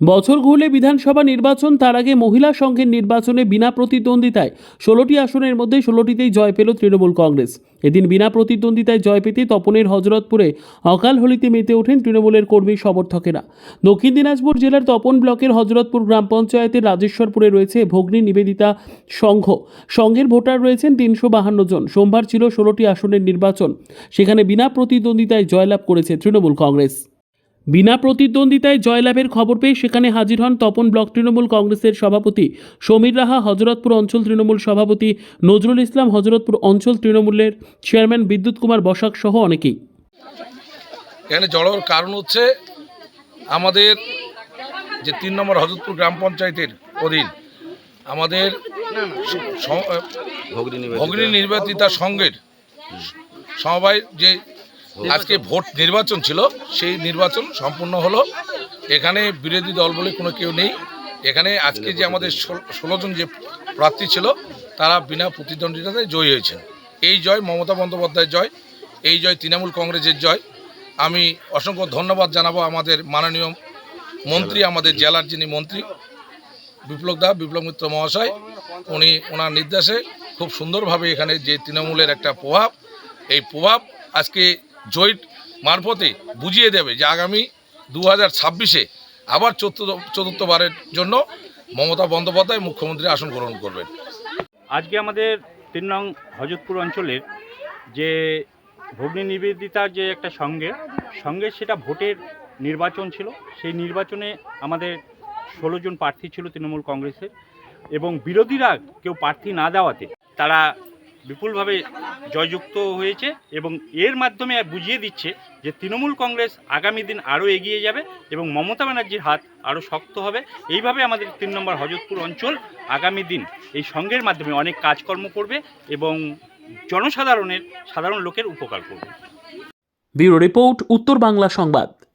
বছর ঘুরলে বিধানসভা নির্বাচন, তার আগে মহিলা সংঘের নির্বাচনে বিনা প্রতিদ্বন্দ্বিতায় ষোলোটি আসনের মধ্যে ষোলোটিতেই জয় পেল তৃণমূল কংগ্রেস। এদিন বিনা প্রতিদ্বন্দ্বিতায় জয় পেতে তপনের হজরতপুরে অকাল হোলিতে মেতে ওঠেন তৃণমূলের কর্মী সমর্থকেরা। দক্ষিণ দিনাজপুর জেলার তপন ব্লকের হজরতপুর গ্রাম পঞ্চায়েতের রাজেশ্বরপুরে রয়েছে ভগ্নী নিবেদিতা সংঘ। সংঘের ভোটার রয়েছেন তিনশো বাহান্ন জন। সোমবার ছিল ষোলোটি আসনের নির্বাচন। সেখানে বিনা প্রতিদ্বন্দ্বিতায় জয়লাভ করেছে তৃণমূল কংগ্রেস। বিনা প্রতিদ্বন্দ্বিতায় জয়লাভের খবর পেয়ে সেখানে হাজির হন তপন ব্লক তৃণমূল কংগ্রেসের সভাপতি সমীর রাহা হজরতপুর অঞ্চল তৃণমূল সভাপতি নজরুল ইসলাম হজরতপুর অঞ্চল তৃণমূলের চেয়ারম্যান বিদ্যুৎ কুমার বসাক সহ অনেকেই। এখানে জড়োর কারণ হচ্ছে আমাদের যে তিন নম্বর হজরতপুর গ্রাম পঞ্চায়েতের অধীন আমাদের ভগ্নী নির্বাচিতা সংঘের সবাই যে আজকে ভোট নির্বাচন ছিল, সেই নির্বাচন সম্পূর্ণ হলো। এখানে বিরোধী দল বলে কোনো কেউ নেই। এখানে আজকে যে আমাদের ষোলো জন যে প্রার্থী ছিল, তারা বিনা প্রতিদ্বন্দ্বিতায় জয়ী হয়েছেন। এই জয় মমতা বন্দ্যোপাধ্যায়ের জয়, এই জয় তৃণমূল কংগ্রেসের জয়। আমি অসংখ্য ধন্যবাদ জানাব আমাদের মাননীয় মন্ত্রী, আমাদের জেলার যিনি মন্ত্রী, বিপ্লব দা, বিপ্লব মিত্র মহাশয়। উনি, ওনার নির্দেশে খুব সুন্দরভাবে এখানে যে তৃণমূলের একটা প্রভাব, এই প্রভাব আজকে জয়ের মারফতে বুঝিয়ে দেবে যে আগামী দু হাজার ছাব্বিশে আবার চতুর্থ, চতুর্থবারের জন্য মমতা বন্দ্যোপাধ্যায় মুখ্যমন্ত্রী আসন গ্রহণ করবেন। আজকে আমাদের তিন নং হজরতপুর অঞ্চলের যে ভগ্নী নিবেদিতার যে একটা সঙ্গে সঙ্গে সেটা ভোটের নির্বাচন ছিল। সেই নির্বাচনে আমাদের ষোলো জন প্রার্থী ছিল তৃণমূল কংগ্রেসের এবং বিরোধীরা কেউ প্রার্থী না দেওয়াতে তারা বিপুলভাবে জয়যুক্ত হয়েছে এবং এর মাধ্যমে বুঝিয়ে দিচ্ছে যে তৃণমূল কংগ্রেস আগামী দিন আরও এগিয়ে যাবে এবং মমতা ব্যানার্জির হাত আরও শক্ত হবে। এইভাবে আমাদের তিন নম্বর হজরতপুর অঞ্চল আগামী দিন এই সংঘের মাধ্যমে অনেক কাজকর্ম করবে এবং জনসাধারণের সাধারণ লোকের উপকার করবে। ব্যুরো রিপোর্ট, উত্তর বাংলা সংবাদ।